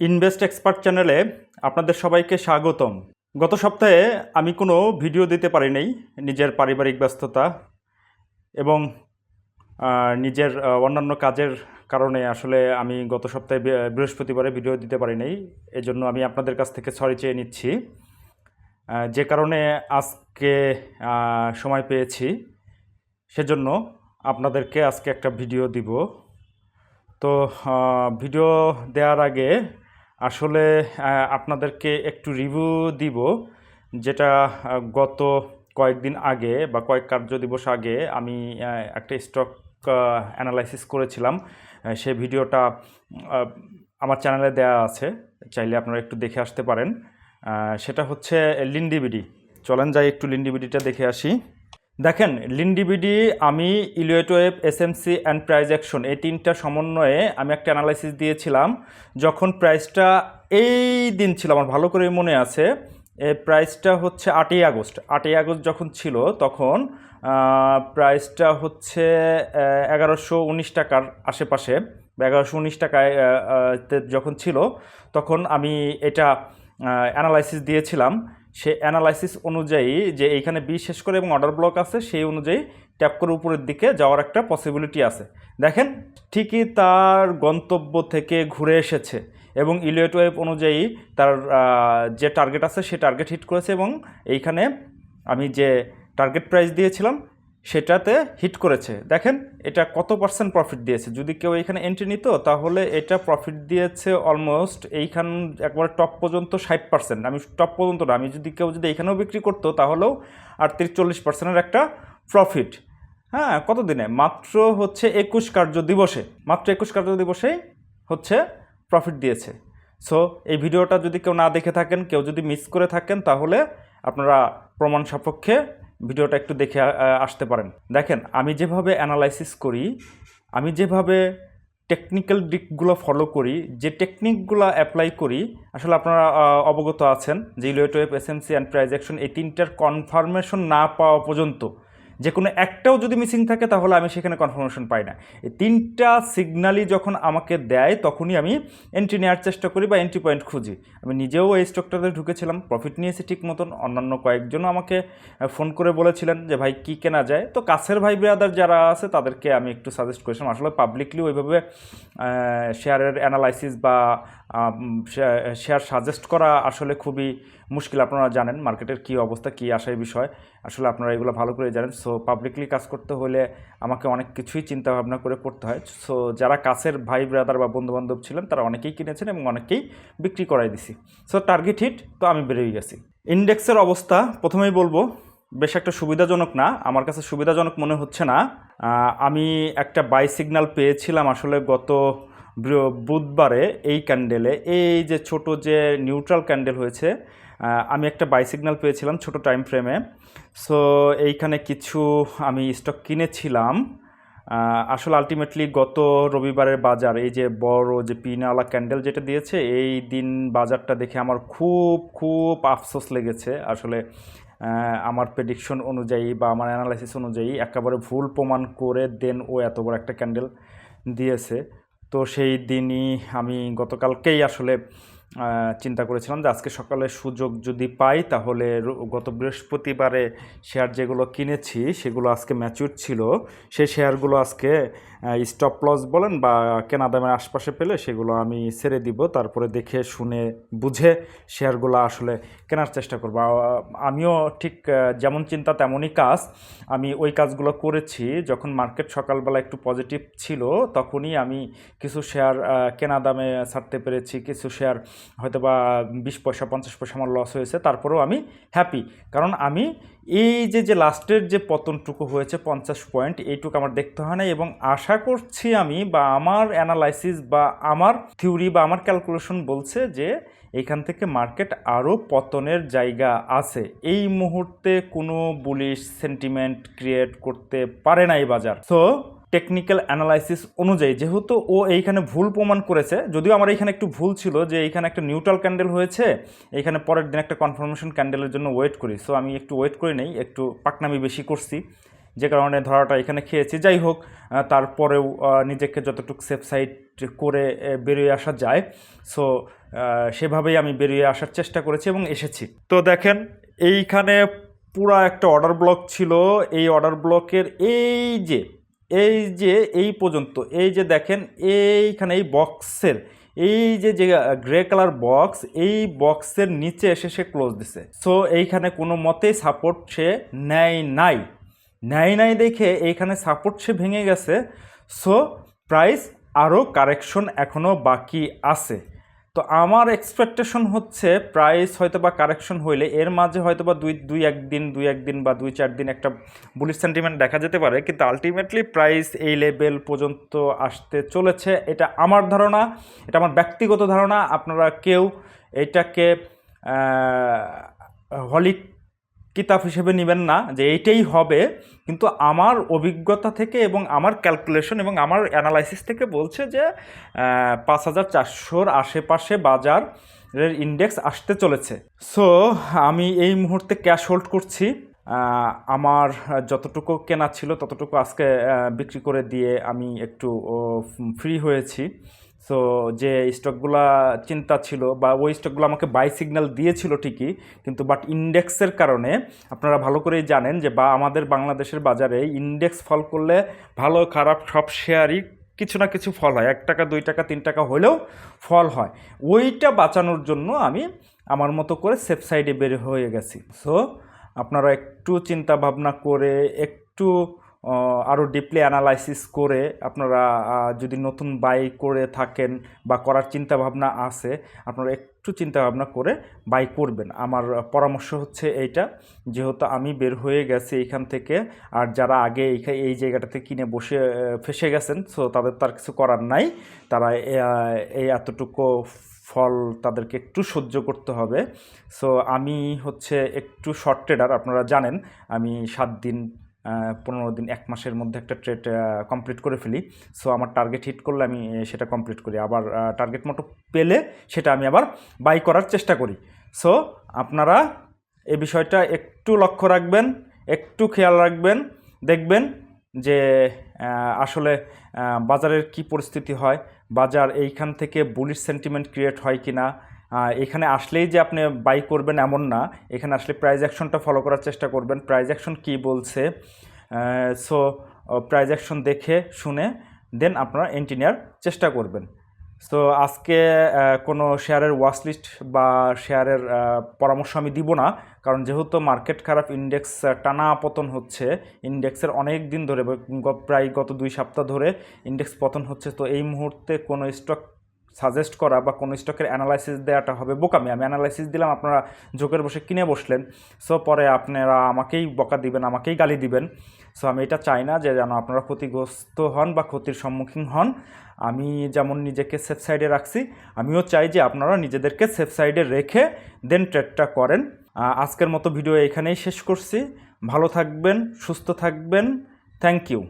Invest expert চ্যানেলে আপনাদের সবাইকে স্বাগতম। গত সপ্তাহে আমি কোনো ভিডিও দিতে পারি নাই নিজের পারিবারিক ব্যস্ততা এবং নিজের অন্যান্য কাজের কারণে আসলে আমি গত সপ্তাহে বৃহস্পতিবারে ভিডিও দিতে পারি নাই এজন্য আমি আপনাদের কাছ থেকে সরি চেয়ে নিচ্ছি। যে কারণে আজকে সময় পেয়েছি সেজন্য আপনাদেরকে আজকে একটা ভিডিও দিব। তো ভিডিও দেওয়ার আগে আসলে আপনাদেরকে একটু রিভিউ দিব যেটা গত কয়েকদিন আগে বা কয়েক কার্য দিবস আগে আমি একটা স্টক অ্যানালাইসিস করেছিলাম। সে ভিডিওটা আমার চ্যানেলে দেওয়া আছে। চাইলে আপনারা একটু দেখে আসতে পারেন। সেটা হচ্ছে লিন্ডিবিডি চলেন যাই একটু লিন্ডিবিডিটা দেখে আসি। দেখেন লিন্ডিবিডি আমি ইলিয়েটোয়েব এসএমসি অ্যান্ড প্রাইজ অ্যাকশন এই তিনটা সমন্বয়ে আমি একটা অ্যানালাইসিস দিয়েছিলাম। যখন প্রাইসটা এই দিন ছিল, আমার ভালো করে মনে আছে এই প্রাইসটা হচ্ছে আটই আগস্ট। আটই আগস্ট যখন ছিল, তখন প্রাইসটা হচ্ছে এগারোশো উনিশ টাকার আশেপাশে, এগারোশো উনিশ টাকায় যখন ছিল, তখন আমি এটা অ্যানালাইসিস দিয়েছিলাম। সে অ্যানালাইসিস অনুযায়ী যে এইখানে বি শেষ করে এবং অর্ডার ব্লক আছে, সেই অনুযায়ী ট্যাপ করে উপরের দিকে যাওয়ার একটা পসিবিলিটি আছে। দেখেন, ঠিকই তার গন্তব্য থেকে ঘুরে এসেছে এবং ইলিয়েট ওয়েভ অনুযায়ী তার যে টার্গেট আছে, সে টার্গেট হিট করেছে এবং এইখানে আমি যে টার্গেট প্রাইস দিয়েছিলাম সেটাতে হিট করেছে। দেখেন, এটা কত পার্সেন্ট প্রফিট দিয়েছে? যদি কেউ এখানে এন্ট্রি নিত, তাহলে এটা প্রফিট দিয়েছে অলমোস্ট এইখান, একবার টপ পর্যন্ত ষাট পার্সেন্ট আমি টপ পর্যন্ত না, আমি যদি কেউ যদি এখানেও বিক্রি করতো, তাহলেও আটত্রিশ চল্লিশ পার্সেন্টের একটা প্রফিট হ্যাঁ কত দিনে মাত্র হচ্ছে একুশ কার্য দিবসে। মাত্র একুশ কার্য দিবসেই হচ্ছে প্রফিট দিয়েছে। সো এই ভিডিওটা যদি কেউ না দেখে থাকেন, কেউ যদি মিস করে থাকেন, তাহলে আপনারা প্রমাণ সাপেক্ষে ভিডিওটা একটু দেখে আসতে পারেন। দেখেন, আমি যেভাবে অ্যানালাইসিস করি, আমি যেভাবে টেকনিক্যাল দিকগুলো ফলো করি, যে টেকনিকগুলো অ্যাপ্লাই করি, আসলে আপনারা অবগত আছেন যে ইলিয়েটোয়েভ এসএমসি অ্যান্ড প্রাইজ অ্যাকশন এই তিনটার কনফার্মেশন না পাওয়া পর্যন্ত যে কোনো একটাও যদি মিসিং থাকে, তাহলে আমি সেখানে কনফার্মেশন পাই না। এই তিনটা সিগনালই যখন আমাকে দেয়, তখনই আমি এন্ট্রি নেওয়ার চেষ্টা করি বা এন্ট্রি পয়েন্ট খুঁজি। আমি নিজেও এই স্টকটাতে ঢুকেছিলাম প্রফিট নিয়েছি ঠিক মতন। অন্যান্য কয়েকজনও আমাকে ফোন করে বলেছিলেন যে, ভাই, কী কেনা যায়? তো কাছের ভাই ব্রাদার যারা আছে, তাদেরকে আমি একটু সাজেস্ট করেছিলাম। আসলে পাবলিকলি ওইভাবে শেয়ারের অ্যানালাইসিস বা শেয়ার সাজেস্ট করা আসলে খুবই মুশকিল আপনারা জানেন মার্কেটের কী অবস্থা, কী আসার বিষয়। আসলে আপনারা এগুলো ভালো করে জানেন। সো পাবলিকলি কাজ করতে হলে আমাকে অনেক কিছুই চিন্তা ভাবনা করে করতে হয়। সো যারা কাছের ভাই ব্রাদার বা বন্ধুবান্ধব ছিলেন, তারা অনেকেই কিনেছেন এবং অনেকেই বিক্রি করাই দিছি। সো টার্গেট হিট তো আমি বেরিয়ে গেছি। ইন্ডেক্সের অবস্থা প্রথমেই বলব, বেশ একটা সুবিধাজনক না। আমার কাছে সুবিধাজনক মনে হচ্ছে না। আমি একটা বাই সিগন্যাল পেয়েছিলাম আসলে গত বুধবারে এই ক্যান্ডেলে এই যে ছোট যে নিউট্রাল ক্যান্ডেল হয়েছে আমি একটা বাই সিগন্যাল পেয়েছিলাম ছোট টাইম ফ্রেমে সো এইখানে কিছু আমি স্টক কিনেছিলাম। আসলে আলটিমেটলি গত রবিবারের বাজার, এই যে বড় যে পিনাওয়ালা ক্যান্ডেল যেটা দিয়েছে, এই দিন বাজারটা দেখে আমার খুব খুব আফসোস লেগেছে। আসলে আমার প্রেডিকশন অনুযায়ী বা আমার অ্যানালাইসিস অনুযায়ী একেবারে ভুল প্রমাণ করে দেন ও এত বড় একটা ক্যান্ডেল দিয়েছে। তো সেই দিনই আমি গতকালকেই আসলে চিন্তা করেছিলাম যে আজকে সকালে সুযোগ যদি পাই, তাহলে গত বৃহস্পতিবারে শেয়ার যেগুলো কিনেছি, সেগুলো আজকে ম্যাচিউর ছিল। সেই শেয়ারগুলো আজকে স্টপ লস বলেন বা কেনা দামের আশপাশে পেলে সেগুলো আমি ছেড়ে দিব। তারপরে দেখে, শুনে, বুঝে শেয়ারগুলো আসলে কেনার চেষ্টা করব। আমিও ঠিক যেমন চিন্তা তেমনই কাজ। আমি ওই কাজগুলো করেছি, যখন মার্কেট সকালবেলা একটু পজিটিভ ছিল, তখনই আমি কিছু শেয়ার কেনা দামে ছাড়তে পেরেছি। কিছু শেয়ার হয়তো বা বিশ পয়সা, পঞ্চাশ পয়সা আমার লস হয়েছে, তারপরেও আমি হ্যাপি কারণ আমি এই যে যে লাস্টের যে পতনটুকু হয়েছে পঞ্চাশ পয়েন্ট, এইটুকু আমার দেখতে হয় না এবং আশা করছি আমি বা আমার অ্যানালাইসিস বা আমার থিওরি বা আমার ক্যালকুলেশন বলছে যে এখান থেকে মার্কেট আরও পতনের জায়গা আছে। এই মুহূর্তে কোনো বুলিশ সেন্টিমেন্ট ক্রিয়েট করতে পারে না এই বাজার। সো টেকনিক্যাল অ্যানালাইসিস অনুযায়ী, যেহেতু ও এইখানে ভুল প্রমাণ করেছে, যদিও আমার এইখানে একটু ভুল ছিল যে এইখানে একটা নিউট্রাল ক্যান্ডেল হয়েছে, এইখানে পরের দিন একটা কনফার্মেশন ক্যান্ডেলের জন্য ওয়েট করি। সো আমি একটু ওয়েট করে নেই, একটু পাকনামি বেশি করছি। যে কারণে ধরাটা এখানে খেয়েছি। যাই হোক তারপরেও নিজেকে যতটুকু সেফ সাইড করে বেরিয়ে আসা যায়। সো সেভাবেই আমি বেরিয়ে আসার চেষ্টা করেছি এবং এসেছি। তো দেখেন, এইখানে পুরা একটা অর্ডার ব্লক ছিল। এই অর্ডার ব্লকের এই যে এই যে, এই পর্যন্ত, এই যে দেখেন, এইখানে এই বক্সের, এই যে যে গ্রে কালার বক্স, এই বক্সের নিচে এসে সে ক্লোজ দিছে। সো এইখানে কোনো মতেই সাপোর্ট সে নেয় নাই। নেয় নাই দেখে এইখানে সাপোর্ট সে ভেঙে গেছে। সো প্রাইস আরও কারেকশন এখনও বাকি আছে। তো আমার এক্সপেকটেশন হচ্ছে প্রাইস হয়তো বা কারেকশন হইলে, এর মাঝে হয়তো বা দুই দুই একদিন দুই একদিন বা দুই চার দিন একটা বুলিশ সেন্টিমেন্ট দেখা যেতে পারে, কিন্তু আলটিমেটলি প্রাইস এই লেভেল পর্যন্ত আসতে চলেছে। এটা আমার ধারণা, এটা আমার ব্যক্তিগত ধারণা। আপনারা কেউ এটাকে হলিক কিতাব হিসেবে নেবেন না যে এইটাই হবে, কিন্তু আমার অভিজ্ঞতা থেকে এবং আমার ক্যালকুলেশন এবং আমার অ্যানালাইসিস থেকে বলছে যে পাঁচ হাজার চারশোর আশেপাশে বাজারের ইন্ডেক্স আসতে চলেছে। সো আমি এই মুহূর্তে ক্যাশ হোল্ড করছি। আমার যতটুকু কেনা ছিল ততটুকু আজকে বিক্রি করে দিয়ে আমি একটু ফ্রি হয়েছি। সো যে স্টকগুলা চিন্তা ছিল বা ওই স্টকগুলো আমাকে বাই সিগন্যাল দিয়েছিল ঠিকই, কিন্তু বাট ইন্ডেক্সের কারণে আপনারা ভালো করেই জানেন যে বা আমাদের বাংলাদেশের বাজারে ইন্ডেক্স ফল করলে ভালো খারাপ সব শেয়ারই কিছু না কিছু ফল হয়। এক টাকা, দুই টাকা, তিন টাকা হলেও ফল হয়। ওইটা বাঁচানোর জন্য আমি আমার মতো করে সেফ সাইডে বের হয়ে গেছি। সো আপনারা একটু চিন্তা ভাবনা করে একটু আরও ডিপলি অ্যানালাইসিস করে আপনারা যদি নতুন বাই করে থাকেন বা করার চিন্তা ভাবনা আছে, আপনারা একটু চিন্তা ভাবনা করে বাই করবেন। আমার পরামর্শ হচ্ছে এইটা, যেহেতু আমি বের হয়ে গেছি এখান থেকে, আর যারা আগে এই জায়গাটাতে কিনে বসে ফেসে গেছেন সো তাদের তার কিছু করার নাই। তারা এই এতটুকু ফল তাদেরকে একটু সহ্য করতে হবে। সো আমি হচ্ছে একটু শর্ট ট্রেডার আপনারা জানেন, আমি সাত দিন পনেরো দিন, এক মাসের মধ্যে একটা ট্রেড কমপ্লিট করে ফেলি। সো আমার টার্গেট হিট করলে আমি সেটা কমপ্লিট করি। আবার টার্গেট মতো পেলে সেটা আমি আবার বাই করার চেষ্টা করি। সো আপনারা এই বিষয়টা একটু লক্ষ্য রাখবেন, একটু খেয়াল রাখবেন, দেখবেন যে আসলে বাজারের কি পরিস্থিতি হয়, বাজার এইখান থেকে বুলিশ সেন্টিমেন্ট ক্রিয়েট হয় কি না এখানে আসলেই যে আপনি বাই করবেন এমন না। এখানে আসলে প্রাইজ অ্যাকশনটা ফলো করার চেষ্টা করবেন। প্রাইজ অ্যাকশন কী বলছে? সো প্রাইজ অ্যাকশন দেখে, শুনে দেন আপনারা এন্ট্রি নেওয়ার চেষ্টা করবেন। সো আজকে কোনো শেয়ারের ওয়াচ লিস্ট বা শেয়ারের পরামর্শ আমি দিব না। কারণ যেহেতু মার্কেট খারাপ ইন্ডেক্স টানা পতন হচ্ছে। ইন্ডেক্সের অনেক দিন ধরে, প্রায় গত দুই সপ্তাহ ধরে ইন্ডেক্স পতন হচ্ছে। তো এই মুহূর্তে কোনো স্টক সাজেস্ট করা বা কোনো স্টকের অ্যানালাইসিস দেওয়াটা হবে বোকামি। আমি অ্যানালাইসিস দিলাম, আপনারা জোকের বসে কিনে বসলেন। সো পরে আপনারা আমাকেই বকা দিবেন, আমাকেই গালি দিবেন। সো আমি এটা চাই না যে যেন আপনারা ক্ষতিগ্রস্ত হন বা ক্ষতির সম্মুখীন হন। আমি যেমন নিজেকে সেফ সাইডে রাখছি, আমিও চাই যে আপনারা নিজেদেরকে সেফ সাইডে রেখে দেন ট্রেডটা করেন। আজকের মতো ভিডিও এখানেই শেষ করছি। ভালো থাকবেন, সুস্থ থাকবেন। Thank you